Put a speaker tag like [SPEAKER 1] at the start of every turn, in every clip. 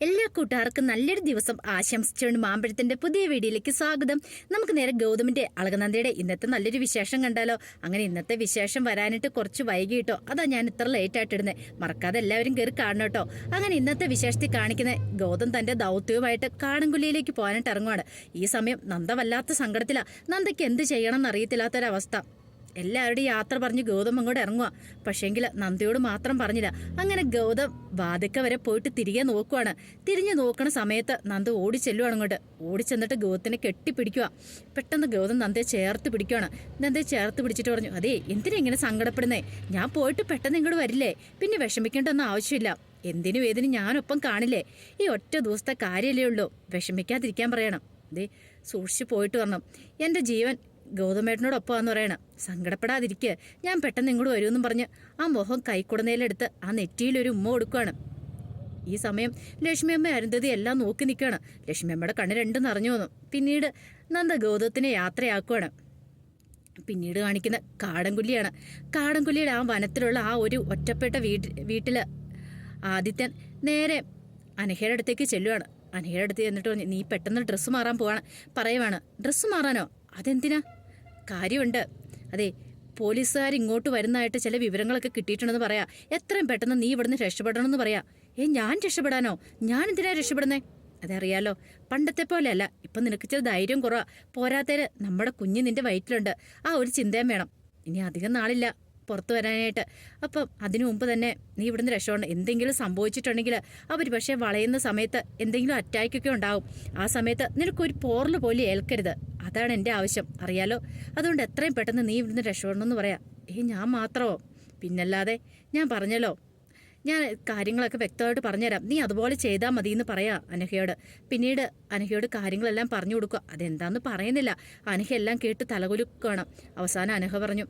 [SPEAKER 1] എല്ലാ കൂട്ടുകാർക്കും നല്ലൊരു ദിവസം ആശംസിച്ചുകൊണ്ട് മാമ്പഴത്തിന്റെ പുതിയ വീഡിയോയിലേക്ക് സ്വാഗതം. നമുക്ക് നേരെ ഗൗതമിന്റെ അളകനന്ദയുടെ ഇന്നത്തെ നല്ലൊരു വിശേഷം കണ്ടാലോ? അങ്ങനെ ഇന്നത്തെ വിശേഷം വരാനായിട്ട് കുറച്ച് വൈകിട്ടോ അതാ ഞാൻ ഇത്ര ലേറ്റ് ആയിട്ട് ഇടുന്നത് മറക്കാതെ എല്ലാവരും കയറി കാണണം അങ്ങനെ ഇന്നത്തെ വിശേഷത്തിൽ കാണിക്കുന്ന ഗൗതം തന്റെ ദൗത്യവുമായിട്ട് കാടൻകുല്ലിയിലേക്ക് പോകാനായിട്ട് ഇറങ്ങുവാണ്. ഈ സമയം നന്ദ വല്ലാത്ത സങ്കടത്തിലാ. നന്ദയ്ക്ക് എന്ത് ചെയ്യണം എന്നറിയത്തില്ലാത്തൊരവസ്ഥ. എല്ലാവരുടെയും യാത്ര പറഞ്ഞ് ഗൗതം അങ്ങോട്ട് ഇറങ്ങുക പക്ഷേങ്കിൽ നന്ദിയോട് മാത്രം പറഞ്ഞില്ല. അങ്ങനെ ഗൗതം വാതിക്ക വരെ പോയിട്ട് തിരികെ നോക്കുവാണ്. തിരിഞ്ഞു നോക്കണ സമയത്ത് നന്ദ ഓടി ചെല്ലുവാണ് അങ്ങോട്ട്. ഓടി ചെന്നിട്ട് ഗൗതത്തിനെ കെട്ടിപ്പിടിക്കുക പെട്ടെന്ന് ഗൗതം നന്ദയെ ചേർത്ത് പിടിക്കുവാണ്. നന്ദയെ ചേർത്ത് പിടിച്ചിട്ട് പറഞ്ഞു അതേ എന്തിനാ ഇങ്ങനെ സങ്കടപ്പെടുന്നേ? ഞാൻ പോയിട്ട് പെട്ടെന്ന് ഇങ്ങോട്ട് വരില്ലേ? പിന്നെ വിഷമിക്കേണ്ടൊന്നും ആവശ്യമില്ല. എന്തിനും ഏതിനും ഞാനൊപ്പം കാണില്ലേ? ഈ ഒറ്റ ദിവസത്തെ കാര്യമല്ലേ ഉള്ളൂ. വിഷമിക്കാതിരിക്കാൻ പറയണം. ദേ സൂക്ഷിച്ചു പോയിട്ട് വരണം എന്റെ ജീവൻ ഗൗതമേട്ടനോടൊപ്പമാന്ന് പറയണം. സങ്കടപ്പെടാതിരിക്കുക ഞാൻ പെട്ടെന്ന് ഇങ്ങോട്ട് വരുമെന്നും പറഞ്ഞ് ആ മുഖം കൈക്കുടനയിലെടുത്ത് ആ നെറ്റിയിലൊരു ഉമ്മ കൊടുക്കുകയാണ് ഈ സമയം ലക്ഷ്മിയമ്മ അരുന്ധതി എല്ലാം നോക്കി നിൽക്കുകയാണ്. ലക്ഷ്മിയമ്മയുടെ കണ്ണ് രണ്ടും നിറഞ്ഞു വന്നു. പിന്നീട് നന്ദ ഗൗതത്തിനെ യാത്രയാക്കുകയാണ് പിന്നീട് കാണിക്കുന്ന കാടൻകുല്ലിയാണ്. കാടൻകുല്ലിയുടെ ആ വനത്തിലുള്ള ആ ഒരു ഒറ്റപ്പെട്ട വീട്ടിൽ വീട്ടിൽ ആദിത്യൻ നേരെ അനഹയുടെ അടുത്തേക്ക് ചെല്ലുവാണ്. അനഹയുടെ അടുത്ത് ചെന്നിട്ട് പറഞ്ഞു നീ പെട്ടെന്ന് ഡ്രസ്സ് മാറാൻ പോവാണ്. പറയുവാണ്. ഡ്രസ്സ് മാറാനോ? അതെന്തിനാ? കാര്യമുണ്ട്. അതെ പോലീസുകാർ ഇങ്ങോട്ട് വരുന്നതായിട്ട് ചില വിവരങ്ങളൊക്കെ കിട്ടിയിട്ടുണ്ടെന്ന് പറയാം. എത്രയും പെട്ടെന്ന് നീ ഇവിടുന്ന് രക്ഷപ്പെടണമെന്ന് പറയാം. ഏ ഞാൻ രക്ഷപ്പെടാനോ? ഞാൻ എന്തിനാ രക്ഷപ്പെടുന്നേ? അതറിയാലോ പണ്ടത്തെ പോലെയല്ല. ഇപ്പം നിനക്ക് ചില ധൈര്യം കുറവാ. പോരാത്തേര് നമ്മുടെ കുഞ്ഞ് നിന്റെ വയറ്റിലുണ്ട്. ആ ഒരു ചിന്തയും വേണം. ഇനി അധികം നാളില്ല. പുറത്തു വരാനായിട്ട്. അപ്പം അതിനു മുമ്പ് തന്നെ നീ ഇവിടുന്ന് രക്ഷപ്പെടണം. എന്തെങ്കിലും സംഭവിച്ചിട്ടുണ്ടെങ്കിൽ അവർ പക്ഷേ വളയുന്ന സമയത്ത് എന്തെങ്കിലും അറ്റാക്കൊക്കെ ഉണ്ടാവും. ആ സമയത്ത് നിനക്കൊരു പോറൽ പോലും ഏൽക്കരുത്. അതാണ് എന്റെ ആവശ്യം. അറിയാലോ? അതുകൊണ്ട് എത്രയും പെട്ടെന്ന് നീ ഇവിടുന്ന് രക്ഷപ്പെടണമെന്ന് പറയാം. ഏ ഞാൻ മാത്രമോ പിന്നല്ലാതെ ഞാൻ പറഞ്ഞല്ലോ. ഞാൻ കാര്യങ്ങളൊക്കെ വ്യക്തമായിട്ട് പറഞ്ഞുതരാം. നീ അതുപോലെ ചെയ്താൽ മതി എന്ന് പറയാ അനഹയോട്. പിന്നീട് അനഹയോട് കാര്യങ്ങളെല്ലാം പറഞ്ഞു കൊടുക്കുക. അതെന്താന്ന് പറയുന്നില്ല. അനഹയെല്ലാം കേട്ട് തലകുലുക്കണം അവസാനം അനഹ പറഞ്ഞു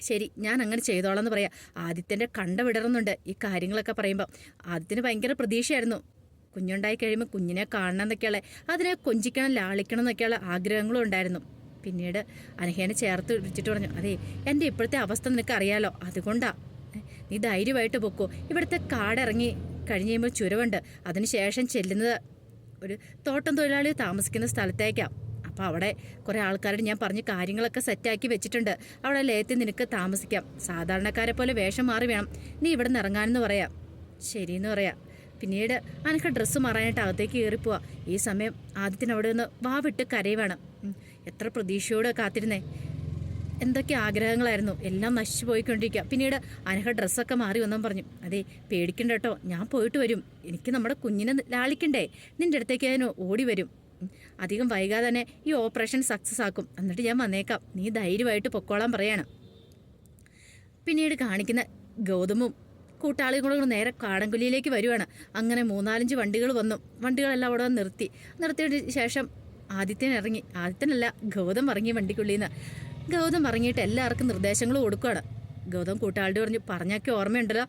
[SPEAKER 1] ശരി ഞാൻ അങ്ങനെ ചെയ്തോളാം എന്ന് പറയാം. ആദിത്യന്റെ കണ്ട വിടറുന്നുണ്ട് ഈ കാര്യങ്ങളൊക്കെ പറയുമ്പോൾ ആദിത്യന് ഭയങ്കര പ്രതീക്ഷയായിരുന്നു. കുഞ്ഞുണ്ടായി കഴിയുമ്പോൾ കുഞ്ഞിനെ കാണണം എന്നൊക്കെയുള്ള അതിനെ കൊഞ്ചിക്കണം ലാളിക്കണം എന്നൊക്കെയുള്ള ആഗ്രഹങ്ങളും ഉണ്ടായിരുന്നു. പിന്നീട് അനഹേനെ ചേർത്ത് വിളിച്ചിട്ട് പറഞ്ഞു അതെ എന്റെ ഇപ്പോഴത്തെ അവസ്ഥ നിനക്ക് അറിയാലോ അതുകൊണ്ടാ നീ ധൈര്യമായിട്ട് പൊക്കോ. ഇവിടുത്തെ കാടിറങ്ങി കഴിഞ്ഞ് കഴിയുമ്പോൾ ചുരവുണ്ട്. അതിനുശേഷം ചെല്ലുന്നത് ഒരു തോട്ടം തൊഴിലാളി താമസിക്കുന്ന സ്ഥലത്തേക്കാണ് അപ്പോൾ അവിടെ കുറേ ആൾക്കാരോട് ഞാൻ പറഞ്ഞ് കാര്യങ്ങളൊക്കെ സെറ്റാക്കി വെച്ചിട്ടുണ്ട്. അവിടെ ലയത്തിൽ നിനക്ക് താമസിക്കാം. സാധാരണക്കാരെ പോലെ വേഷം മാറി വേണം. നീ ഇവിടെ നിന്ന് ഇറങ്ങാനെന്ന് പറയാം. ശരിയെന്ന് പറയാം. പിന്നീട് അനക്ക് ഡ്രസ്സ് മാറാനായിട്ട് അകത്തേക്ക് കയറിപ്പോവാ ഈ സമയം ആദ്യത്തിന് അവിടെ നിന്ന് വാവിട്ട് കരയുവാണ് എത്ര പ്രതീക്ഷയോടെ കാത്തിരുന്നേ. എന്തൊക്കെ ആഗ്രഹങ്ങളായിരുന്നു. എല്ലാം നശിച്ചു പോയിക്കൊണ്ടിരിക്കുക. പിന്നീട് അനഹ ഡ്രസ്സൊക്കെ മാറി വന്നും പറഞ്ഞു. അതെ പേടിക്കണ്ട കേട്ടോ. ഞാൻ പോയിട്ട് വരും. എനിക്ക് നമ്മുടെ കുഞ്ഞിനെ ലാളിക്കണ്ടേ. നിന്റെ അടുത്തേക്ക് ഞാൻ ഓടി വരും. അധികം വൈകാതെ തന്നെ ഈ ഓപ്പറേഷൻ സക്സസ് ആക്കും. എന്നിട്ട് ഞാൻ വന്നേക്കാം. നീ ധൈര്യമായിട്ട് പൊക്കോളാൻ പറയണം. പിന്നീട് കാണിക്കുന്ന ഗൗതമും കൂട്ടാളികളും കൂടെ നേരെ കാടംകുലിയിലേക്ക് വരുവാണ്. അങ്ങനെ മൂന്നാലഞ്ച് വണ്ടികൾ വന്നു. വണ്ടികളെല്ലാം അവിടെ നിർത്തി. നിർത്തിയതിന് ശേഷം ആദിത്യൻ ഇറങ്ങി. ആദിത്യനല്ല ഗൗതം ഇറങ്ങി വണ്ടിക്കുള്ളിൽ നിന്ന്. ഗൗതം ഇറങ്ങിയിട്ട് എല്ലാവർക്കും നിർദ്ദേശങ്ങൾ കൊടുക്കുകയാണ് ഗൗതം കൂട്ടാളിയോട് പറഞ്ഞു പറഞ്ഞൊക്കെ ഓർമ്മയുണ്ടല്ലോ.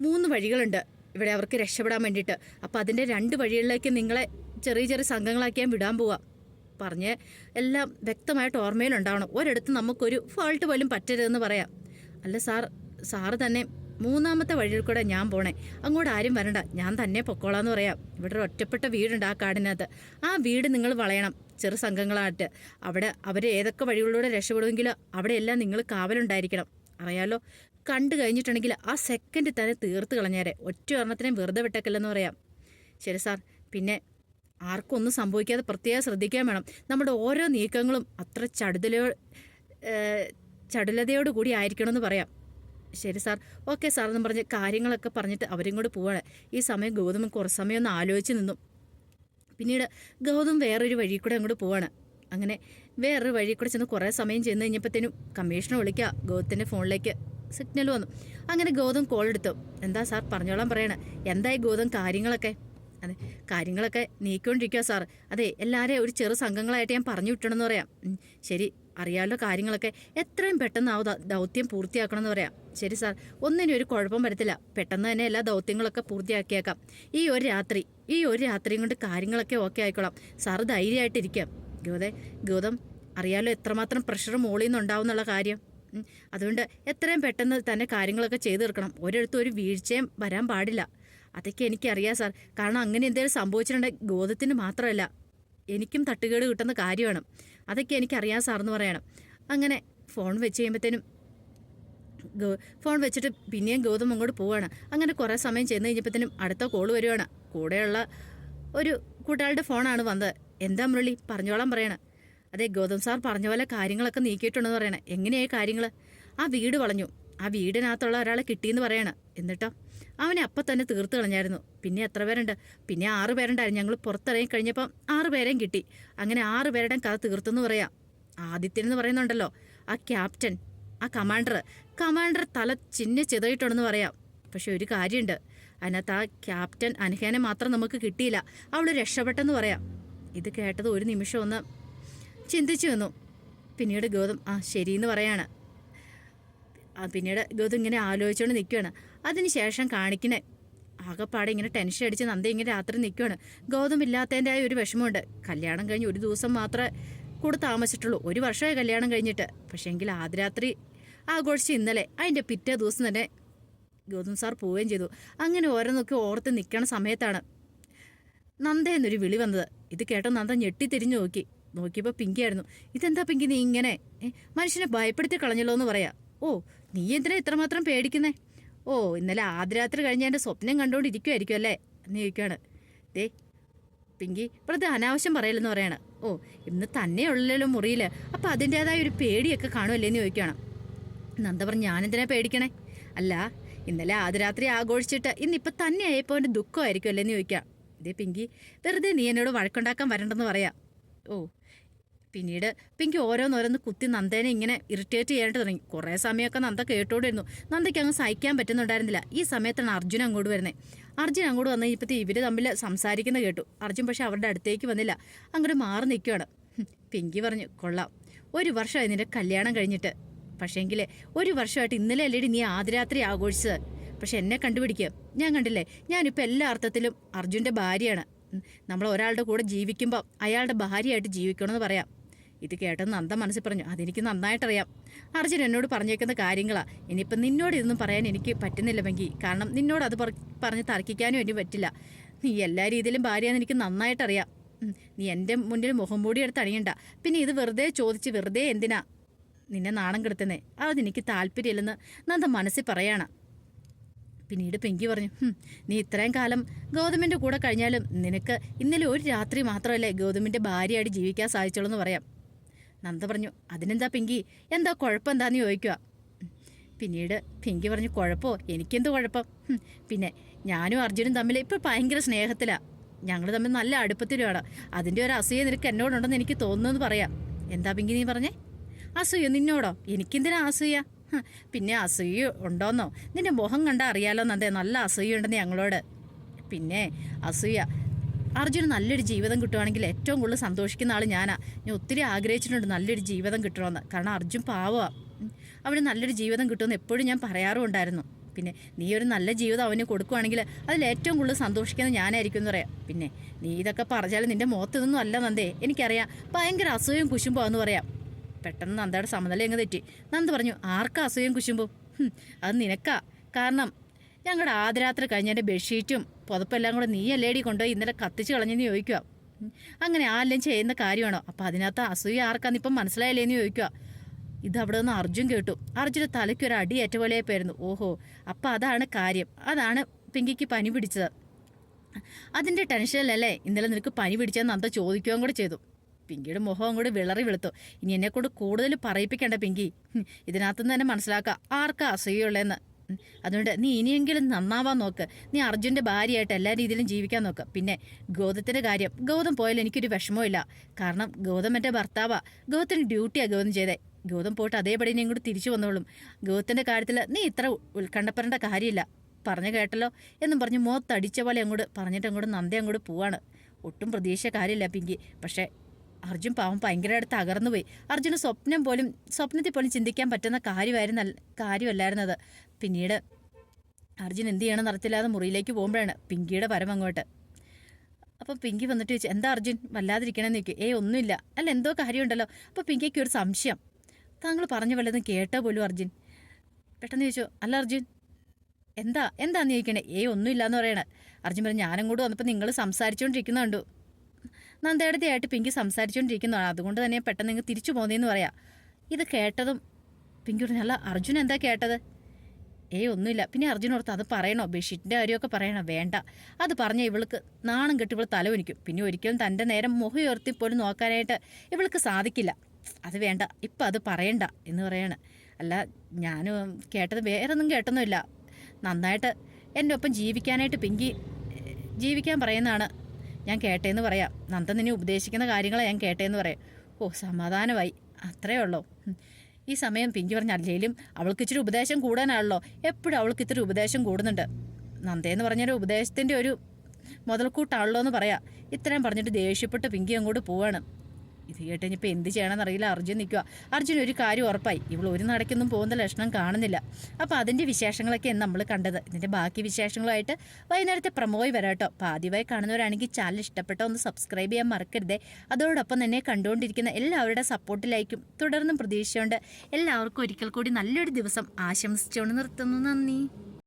[SPEAKER 1] മൂന്ന് വഴികളുണ്ട്. ഇവിടെ അവർക്ക് രക്ഷപ്പെടാൻ വേണ്ടിയിട്ട്. അപ്പോൾ അതിന്റെ രണ്ട് വഴികളിലേക്ക് നിങ്ങളെ ചെറിയ ചെറിയ സംഘങ്ങളാക്കി ഞാൻ വിടാൻ പോവാം. പറഞ്ഞ് എല്ലാം വ്യക്തമായിട്ട് ഓർമ്മയിലുണ്ടാവണം. ഒരിടത്ത് നമുക്കൊരു ഫോൾട്ട് പോലും പറ്റരുതെന്ന് പറയാം. അല്ല സാർ സാറ് തന്നെ മൂന്നാമത്തെ വഴിയിൽ കൂടെ ഞാൻ പോണേ. അങ്ങോട്ട് ആരും വരണ്ട. ഞാൻ തന്നെ പൊക്കോളാന്ന് പറയാം. ഇവിടെ ഒരു ഒറ്റപ്പെട്ട വീടുണ്ട് ആ കാടിനകത്ത്. ആ വീട് നിങ്ങൾ വളയണം ചെറു സംഘങ്ങളായിട്ട്. അവിടെ അവർ ഏതൊക്കെ വഴികളിലൂടെ രക്ഷപ്പെടുമെങ്കിലും അവിടെയെല്ലാം നിങ്ങൾ കാവലുണ്ടായിരിക്കണം. അറിയാലോ കണ്ടു കഴിഞ്ഞിട്ടുണ്ടെങ്കിൽ ആ സെക്കൻഡ് തന്നെ തീർത്ത് കളഞ്ഞേരെ. ഒറ്റ ഒരെണ്ണത്തിനെയും വെറുതെ വിട്ടേക്കില്ലെന്ന് പറയാം. ശരി സാർ. പിന്നെ ആർക്കും ഒന്നും സംഭവിക്കാതെ പ്രത്യേകം ശ്രദ്ധിക്കാൻ വേണം. നമ്മുടെ ഓരോ നീക്കങ്ങളും അത്ര ചടുതലോ ചടുലതയോട് കൂടി ആയിരിക്കണമെന്ന് പറയാം. ശരി സാർ. ഓക്കെ സാർ എന്ന് പറഞ്ഞ് കാര്യങ്ങളൊക്കെ പറഞ്ഞിട്ട് അവരും കൂടെ പോവാണ്. ഈ സമയം ഗൗതമൻ കുറച്ച് സമയം ഒന്ന് ആലോചിച്ച് നിന്നു. പിന്നീട് ഗൗതം വേറൊരു വഴി കൂടെ അങ്ങോട്ട് പോവാണ്. അങ്ങനെ വേറൊരു വഴി കൂടെ ചെന്ന് കുറേ സമയം ചെന്ന് കഴിഞ്ഞപ്പോഴത്തേനും കമ്മീഷണർ വിളിക്കുക ഗൗതത്തിന്റെ ഫോണിലേക്ക് സിഗ്നൽ വന്നു. അങ്ങനെ ഗൗതം കോൾ എടുത്തു. എന്താ സാർ പറഞ്ഞോളാൻ പറയണേ? എന്തായി ഗൗതം കാര്യങ്ങളൊക്കെ? അതെ കാര്യങ്ങളൊക്കെ നീക്കിക്കൊണ്ടിരിക്കുക സാർ. അതെ എല്ലാവരെയും ഒരു ചെറു സംഘങ്ങളായിട്ട് ഞാൻ പറഞ്ഞു വിട്ടണമെന്ന് പറയാം. ശരി അറിയാമല്ലോ കാര്യങ്ങളൊക്കെ. എത്രയും പെട്ടെന്ന് ആ ദൗത്യം പൂർത്തിയാക്കണമെന്ന് പറയാം. ശരി സാർ ഒന്നിനും ഒരു കുഴപ്പം വരത്തില്ല. പെട്ടെന്ന് തന്നെ എല്ലാ ദൗത്യങ്ങളൊക്കെ പൂർത്തിയാക്കിയേക്കാം. ഈ ഒരു രാത്രി ഈ ഒരു രാത്രിയും കൊണ്ട് കാര്യങ്ങളൊക്കെ ഓക്കെ ആയിക്കോളാം. സാറ് ധൈര്യമായിട്ടിരിക്കാം ഗൗതം ഗൗതം അറിയാലോ എത്രമാത്രം പ്രഷർ മോളിൽ നിന്നുണ്ടാവും എന്നുള്ള കാര്യം. അതുകൊണ്ട് എത്രയും പെട്ടെന്ന് തന്നെ കാര്യങ്ങളൊക്കെ ചെയ്തു തീർക്കണം. ഒരിടത്തും ഒരു വീഴ്ചയും വരാൻ പാടില്ല. അതൊക്കെ എനിക്കറിയാം സാർ. കാരണം അങ്ങനെ എന്തെങ്കിലും സംഭവിച്ചിട്ടുണ്ടെങ്കിൽ ഗോതത്തിന് മാത്രമല്ല എനിക്കും തട്ടുകേട് കിട്ടുന്ന കാര്യമാണ് അതൊക്കെ എനിക്കറിയാം സാർ എന്ന് പറയണം. അങ്ങനെ ഫോൺ വെച്ച് കഴിയുമ്പോഴത്തേനും ഫോൺ വെച്ചിട്ട് പിന്നെയും ഗൗതം അങ്ങോട്ട് പോവാണ്. അങ്ങനെ കുറേ സമയം ചെന്ന് കഴിഞ്ഞപ്പോഴത്തേനും അടുത്ത കോൾ വരുവാണ്. കൂടെയുള്ള ഒരു കൂട്ടുകാരുടെ ഫോണാണ് വന്നത്. എന്താ മുരളി പറഞ്ഞോളാൻ പറയണം. അതെ ഗൗതം സാർ പറഞ്ഞ പോലെ കാര്യങ്ങളൊക്കെ നീക്കിയിട്ടുണ്ടെന്ന് പറയണേ. എങ്ങനെയായി കാര്യങ്ങൾ ആ വീട് വളഞ്ഞു. ആ വീടിനകത്തുള്ള ഒരാളെ കിട്ടിയെന്ന് പറയണം. എന്നിട്ടോ? അവനെ അപ്പം തന്നെ തീർത്ത് കളഞ്ഞായിരുന്നു. പിന്നെ എത്ര പേരുണ്ട്? പിന്നെ ആറ് പേരുണ്ടായിരുന്നു. ഞങ്ങൾ പുറത്തിറങ്ങി കഴിഞ്ഞപ്പം ആറ് പേരെയും കിട്ടി. അങ്ങനെ ആറ് പേരുടെയും കഥ തീർത്തെന്ന് പറയാം. ആദിത്യൻ എന്ന് പറയുന്നുണ്ടല്ലോ. ആ ക്യാപ്റ്റൻ ആ കമാൻഡർ. കമാൻഡർ തല ചിന്ന ചെതയിട്ടുണ്ടെന്ന് പറയാം. പക്ഷെ ഒരു കാര്യമുണ്ട്. അതിനകത്ത് ആ ക്യാപ്റ്റൻ അനഹേനെ മാത്രം നമുക്ക് കിട്ടിയില്ല. അവൾ രക്ഷപ്പെട്ടെന്ന് പറയാം. ഇത് കേട്ടത് ഒരു നിമിഷം ഒന്ന് ചിന്തിച്ചു വന്നു പിന്നീട് ഗൗതം ആ ശരിയെന്ന് പറയാണ്. പിന്നീട് ഗൗതം ഇങ്ങനെ ആലോചിച്ചുകൊണ്ട് നിൽക്കുകയാണ് അതിനുശേഷം കാണിക്കണേ ആകെപ്പാടെ ഇങ്ങനെ ടെൻഷൻ അടിച്ച് നന്ദി ഇങ്ങനെ രാത്രി നിൽക്കുകയാണ് ഗൗതം ഇല്ലാത്തതിന്റെ ഒരു വിഷമമുണ്ട്. കല്യാണം കഴിഞ്ഞ് ഒരു ദിവസം മാത്രമേ കൂടെ താമസിച്ചിട്ടുള്ളൂ. ഒരു വർഷമായി കല്യാണം കഴിഞ്ഞിട്ട്. പക്ഷേ പക്ഷേങ്കിൽ ആദ്യരാത്രി ആഘോഷിച്ച് ഇന്നലെ അതിന്റെ പിറ്റേ ദിവസം തന്നെ ഗൗതം സാർ പോവുകയും ചെയ്തു. അങ്ങനെ ഓരോന്നൊക്കെ ഓർത്ത് നിൽക്കണ സമയത്താണ് നന്ദ എന്നൊരു വിളി വന്നത്. ഇത് കേട്ടോ നന്ദ ഞെട്ടി തിരിഞ്ഞു നോക്കി. നോക്കിയപ്പോൾ പിങ്കിയായിരുന്നു. ഇതെന്താ പിങ്കി നീ ഇങ്ങനെ? മനുഷ്യനെ ഭയപ്പെടുത്തി കളഞ്ഞല്ലോ എന്ന് പറയാ. ഓ നീ എന്തിനാ ഇത്രമാത്രം പേടിക്കുന്നേ? ഓ ഇന്നലെ ആദ്യരാത്രി കഴിഞ്ഞ എന്റെ സ്വപ്നം കണ്ടുകൊണ്ടിരിക്കുമായിരിക്കും അല്ലേ? എന്ന് ചോദിക്കുകയാണ് ദേ പിങ്കി ഇപ്പോഴത്തെ അനാവശ്യം പറയലെന്ന് പറയാണ്. ഓ ഇന്ന് തന്നെ ഉള്ളല്ലോ മുറിയിൽ അപ്പം അതിന്റെതായ ഒരു പേടിയൊക്കെ കാണുമല്ലേ എന്ന് ചോദിക്കുകയാണ് നന്ദ പറഞ്ഞു ഞാനെന്തിനാ പേടിക്കണേ? അല്ല ഇന്നലെ ആദ്യരാത്രി ആഘോഷിച്ചിട്ട് ഇന്നിപ്പം തന്നെ ആയപ്പോൾ എന്റെ ദുഃഖമായിരിക്കും അല്ലേ? എന്ന് ചോദിക്കാം. ഇതേ പിങ്കി വെറുതെ നീ എന്നോട് വഴക്കുണ്ടാക്കാൻ വരണ്ടെന്ന് പറയാം. ഓ പിന്നീട് പിങ്കി ഓരോന്നോരോന്ന് കുത്തി നന്ദേനെ ഇങ്ങനെ ഇറിറ്റേറ്റ് ചെയ്യാനായിട്ട് തുടങ്ങി. കുറേ സമയമൊക്കെ നന്ദ കേട്ടോണ്ടിരുന്നു. നന്ദയ്ക്ക് അങ്ങ് സഹിക്കാൻ പറ്റുന്നുണ്ടായിരുന്നില്ല. ഈ സമയത്താണ് അർജുൻ അങ്ങോട്ട് വരുന്നത് അർജുൻ അങ്ങോട്ട് വന്നു കഴിഞ്ഞപ്പോൾ ഇവർ തമ്മിൽ സംസാരിക്കുന്ന കേട്ടു. അർജുൻ പക്ഷെ അവരുടെ അടുത്തേക്ക് വന്നില്ല. അങ്ങോട്ട് മാറി നിൽക്കുകയാണ്. പിങ്കി പറഞ്ഞു കൊള്ളാം. ഒരു വർഷമായി നിന്റെ കല്യാണം കഴിഞ്ഞിട്ട്. പക്ഷേങ്കിലേ ഒരു വർഷമായിട്ട് ഇന്നലെ അല്ലേടി നീ ആദ്യരാത്രി ആഘോഷിച്ചത്? പക്ഷെ എന്നെ കണ്ടുപിടിക്കുക ഞാൻ കണ്ടില്ലേ ഞാനിപ്പോൾ എല്ലാ അർത്ഥത്തിലും അർജുന്റെ ഭാര്യയാണ്. നമ്മൾ ഒരാളുടെ കൂടെ ജീവിക്കുമ്പോൾ അയാളുടെ ഭാര്യയായിട്ട് ജീവിക്കണമെന്ന് പറയാം. ഇത് കേട്ടെന്ന് നന്ദ മനസ്സിൽ പറഞ്ഞു അതെനിക്ക് നന്നായിട്ടറിയാം. അർജുൻ എന്നോട് പറഞ്ഞേക്കുന്ന കാര്യങ്ങളാണ് ഇനിയിപ്പം നിന്നോട് ഇതൊന്നും പറയാൻ എനിക്ക് പറ്റുന്നില്ല മെങ്കി കാരണം നിന്നോട് അത് പറ- പറഞ്ഞ് തർക്കിക്കാനും എനിക്ക് പറ്റില്ല. നീ എല്ലാ രീതിയിലും ഭാര്യയാണെന്ന് എനിക്ക് നന്നായിട്ടറിയാം. നീ എന്റെ മുന്നിൽ മുഖം മൂടി എടുത്ത് അണിയണ്ട. പിന്നെ ഇത് വെറുതെ ചോദിച്ച് വെറുതെ എന്തിനാ നിന്നെ നാണം കെടുത്തുന്നേ? അതെനിക്ക് താല്പര്യമില്ലെന്ന് നന്ദ മനസ്സിൽ പറയാണ്. പിന്നീട് പെങ്കി പറഞ്ഞു നീ ഇത്രയും കാലം ഗൗതമിന്റെ കൂടെ കഴിഞ്ഞാലും നിനക്ക് ഇന്നലെ ഒരു രാത്രി മാത്രമല്ലേ ഗൗതമിന്റെ ഭാര്യയായിട്ട് ജീവിക്കാൻ സാധിച്ചുള്ളൂ എന്ന് പറയാം. നന്ദ പറഞ്ഞു അതിനെന്താ പിങ്കി? എന്താ കുഴപ്പം എന്താന്ന് ചോദിക്കുക പിന്നീട് പിങ്കി പറഞ്ഞു കുഴപ്പമോ എനിക്കെന്ത് കുഴപ്പം? പിന്നെ ഞാനും അർജുനും തമ്മിൽ ഇപ്പോൾ ഭയങ്കര സ്നേഹത്തിലാണ് ഞങ്ങൾ തമ്മിൽ നല്ല അടുപ്പത്തിലുമാണ്. അതിന്റെ ഒരു അസൂയ നിനക്ക് എന്നോടുണ്ടെന്ന് എനിക്ക് തോന്നുന്നു പറയാം. എന്താ പിങ്കി നീ പറഞ്ഞേ? അസൂയ നിന്നോടോ? എനിക്കെന്തിനാ അസൂയ? പിന്നെ അസൂയ ഉണ്ടോന്നോ? നിന്റെ മുഖം കണ്ടാൽ അറിയാലോ നന്ദേ നല്ല അസൂയ ഉണ്ടെന്ന് ഞങ്ങളോട്. പിന്നെ അസൂയ അർജുന് നല്ലൊരു ജീവിതം കിട്ടുവാണെങ്കിൽ ഏറ്റവും കൂടുതൽ സന്തോഷിക്കുന്ന ആൾ ഞാനാ. ഞാൻ ഒത്തിരി ആഗ്രഹിച്ചിട്ടുണ്ട് നല്ലൊരു ജീവിതം കിട്ടണമെന്ന്. കാരണം അർജുൻ പാവമാണ് അവന് നല്ലൊരു ജീവിതം കിട്ടുമെന്ന് എപ്പോഴും ഞാൻ പറയാറുണ്ടായിരുന്നു പിന്നെ നീ ഒരു നല്ല ജീവിതം അവന് കൊടുക്കുവാണെങ്കിൽ അതിൽ ഏറ്റവും കൂടുതൽ സന്തോഷിക്കുന്നത് ഞാനായിരിക്കും എന്ന് പറയാം. പിന്നെ നീ ഇതൊക്കെ പറഞ്ഞാൽ നിന്റെ മുഖത്തൊന്നും അല്ല നന്ദേ. എനിക്കറിയാം. ഭയങ്കര അസൂയം കുശുമ്പാന്ന് പറയാം. പെട്ടെന്ന് നന്ദയുടെ സമനില അങ്ങ് തെറ്റി. നന്ദ പറഞ്ഞു ആർക്കാ അസൂയം കുശുമ്പോ? അത് നിനക്കാ. കാരണം ഞങ്ങളുടെ ആദ്യരാത്രി കഴിഞ്ഞതിന്റെ ബെഡ്ഷീറ്റും പുതപ്പെല്ലാം കൂടെ നീ അല്ലേടി കൊണ്ടുപോയി ഇന്നലെ കത്തിച്ച് കളഞ്ഞെന്ന് ചോദിക്കുക അങ്ങനെ ആരെല്ലാം ചെയ്യുന്ന കാര്യമാണോ? അപ്പം അതിനകത്ത് അസൂയ ആർക്കാന്ന് ഇപ്പം മനസ്സിലായില്ലേന്ന് ചോദിക്കുക ഇത് അവിടെ നിന്ന് അർജുൻ കേട്ടു. അർജുന് തലയ്ക്ക് ഒരു അടിയേറ്റ പോലെ പോയിരുന്നു ഓഹോ അപ്പം അതാണ് കാര്യം. അതാണ് പിങ്കിക്ക് പനി പിടിച്ചത്. അതിന്റെ ടെൻഷനിലല്ലേ ഇന്നലെ നിനക്ക് പനി പിടിച്ചതെന്ന് അന്ത ചോദിക്കുകയും കൂടെ ചെയ്തു. പിങ്കിയുടെ മുഖം കൂടി വിളറി വെളുത്തു. ഇനി എന്നെക്കൊണ്ട് കൂടുതൽ പറയിപ്പിക്കേണ്ട പിങ്കി. ഇതിനകത്തുനിന്ന് തന്നെ മനസ്സിലാക്കുക ആർക്കാ അസൂയുള്ളതെന്ന് അതുകൊണ്ട് നീ ഇനിയെങ്കിലും നന്നാവാൻ നോക്ക്. നീ അർജുന്റെ ഭാര്യയായിട്ട് എല്ലാ രീതിയിലും ജീവിക്കാൻ നോക്ക്. പിന്നെ ഗൗതത്തിന്റെ കാര്യം ഗൗതം പോയാൽ എനിക്കൊരു വിഷമമില്ല കാരണം ഗൗതം എന്റെ ഭർത്താവാ. ഗൗതത്തിന് ഡ്യൂട്ടിയാണ് ഗൗതം ചെയ്തേ. ഗൗതം പോയിട്ട് അതേപടി നീ ഇങ്ങോട്ട് തിരിച്ചു വന്നോളും. ഗൗതത്തിന്റെ കാര്യത്തിൽ നീ ഇത്ര ഉത്കണ്ഠപ്പെടേണ്ട കാര്യമില്ല. പറഞ്ഞു കേട്ടല്ലോ എന്നും പറഞ്ഞ് മുഖത്തടിച്ച പോലെ അങ്ങോട്ട് പറഞ്ഞിട്ട് അങ്ങോട്ട് നന്ദി അങ്ങോട്ട് പോവാണ്. ഒട്ടും പ്രതീക്ഷ കാര്യമില്ല പിങ്കി. പക്ഷേ അർജുൻ പാവം ഭയങ്കരമായിട്ട് തകർന്നു പോയി അർജുന് സ്വപ്നം പോലും സ്വപ്നത്തിൽ പോലും ചിന്തിക്കാൻ പറ്റുന്ന കാര്യമായിരുന്ന കാര്യമല്ലായിരുന്നത്. പിന്നീട് അർജുൻ എന്ത് ചെയ്യണം നടത്തില്ലാതെ മുറിയിലേക്ക് പോകുമ്പോഴാണ് പിങ്കിയുടെ പരം അങ്ങോട്ട്. അപ്പം പിങ്കി വന്നിട്ട് ചോദിച്ചു എന്താ അർജുൻ വല്ലാതിരിക്കണമെന്ന് ചോദിക്കും. ഏയ് ഒന്നുമില്ല. അല്ല എന്തോ കാര്യമുണ്ടല്ലോ. അപ്പോൾ പിങ്കിക്ക് ഒരു സംശയം. താങ്കൾ പറഞ്ഞു വല്ലതും കേട്ടോ പോലും അർജുൻ? പെട്ടെന്ന് ചോദിച്ചു അല്ല അർജുൻ എന്താ എന്താന്ന് ചോദിക്കണേ? ഒന്നുമില്ല എന്ന് പറയണേ. അർജുൻ പറഞ്ഞു ഞാനും കൂടെ വന്നപ്പോൾ നിങ്ങൾ സംസാരിച്ചുകൊണ്ടിരിക്കുന്ന കണ്ടു. നന്ദേടത്തെയായിട്ട് പിങ്കി സംസാരിച്ചുകൊണ്ടിരിക്കുന്നതാണ് അതുകൊണ്ട് തന്നെ പെട്ടെന്ന് നിങ്ങൾ തിരിച്ചു പോകുന്നതെന്ന് പറയാം. ഇത് കേട്ടതും പിങ്കി പറഞ്ഞു അല്ല അർജുൻ എന്താ കേട്ടത്? ഏയ് ഒന്നുമില്ല. പിന്നെ അർജുൻ ഓർത്ത് അത് പറയണോ? ബെഡ്ഷീറ്റിന്റെ കാര്യമൊക്കെ പറയണോ? വേണ്ട. അത് പറഞ്ഞ ഇവൾക്ക് നാണം കെട്ടി ഇവൾ തലവനിക്കും പിന്നെ ഒരിക്കലും തന്റെ നേരം മുഖം ഉയർത്തി പോലും നോക്കാനായിട്ട് ഇവൾക്ക് സാധിക്കില്ല. അത് വേണ്ട. ഇപ്പം അത് പറയണ്ട എന്ന് പറയാണ്. അല്ല ഞാൻ കേട്ടത് വേറെ ഒന്നും കേട്ടൊന്നുമില്ല. നന്നായിട്ട് എന്റെ ഒപ്പം ജീവിക്കാനായിട്ട് പിങ്കി ജീവിക്കാൻ പറയുന്നതാണ്. ഞാൻ കേട്ടേന്ന് പറയാം. നന്ദൻ നിന്നെ ഉപദേശിക്കുന്ന കാര്യങ്ങളെ ഞാൻ കേട്ടേന്ന് പറയാം. ഓ സമാധാനമായി. അത്രേ ഉള്ളൂ. ഈ സമയം പിങ്കി പറഞ്ഞ അല്ലേലും അവൾക്ക് ഇച്ചിരി ഉപദേശം കൂടാനാണല്ലോ. എപ്പോഴും അവൾക്ക് ഇത്തിരി ഉപദേശം കൂടുന്നുണ്ട്. നന്ദേന്ന് പറഞ്ഞൊരു ഉപദേശത്തിന്റെ ഒരു മുതൽക്കൂട്ടാണല്ലോ എന്ന് പറയാം. ഇത്രയും പറഞ്ഞിട്ട് ദേഷ്യപ്പെട്ട് പിങ്കി അങ്ങോട്ട് പോവാണ്. ഇത് കേട്ട് ഇനിയിപ്പോൾ എന്ത് ചെയ്യണമെന്ന് അറിയില്ല. അർജുൻ നിൽക്കുക അർജുൻ ഒരു കാര്യം ഉറപ്പായി. ഇവൾ ഒരു നടക്കൊന്നും പോകുന്ന ലക്ഷണം കാണുന്നില്ല. അപ്പോൾ അതിന്റെ വിശേഷങ്ങളൊക്കെ നമ്മൾ കണ്ടത്. ഇതിന്റെ ബാക്കി വിശേഷങ്ങളുമായിട്ട് വൈകുന്നേരത്തെ പ്രമോയി വരാട്ടോ അപ്പോൾ ആദ്യമായി കാണുന്നവരാണെങ്കിൽ ചാനൽ ഇഷ്ടപ്പെട്ട ഒന്ന് സബ്സ്ക്രൈബ് ചെയ്യാൻ മറക്കരുതേ. അതോടൊപ്പം തന്നെ കണ്ടുകൊണ്ടിരിക്കുന്ന എല്ലാവരുടെ സപ്പോർട്ടിലായിരിക്കും തുടർന്നും പ്രതീക്ഷയുണ്ട്. എല്ലാവർക്കും ഒരിക്കൽ കൂടി നല്ലൊരു ദിവസം ആശംസിച്ചുകൊണ്ട് നിർത്തുന്നു. നന്ദി.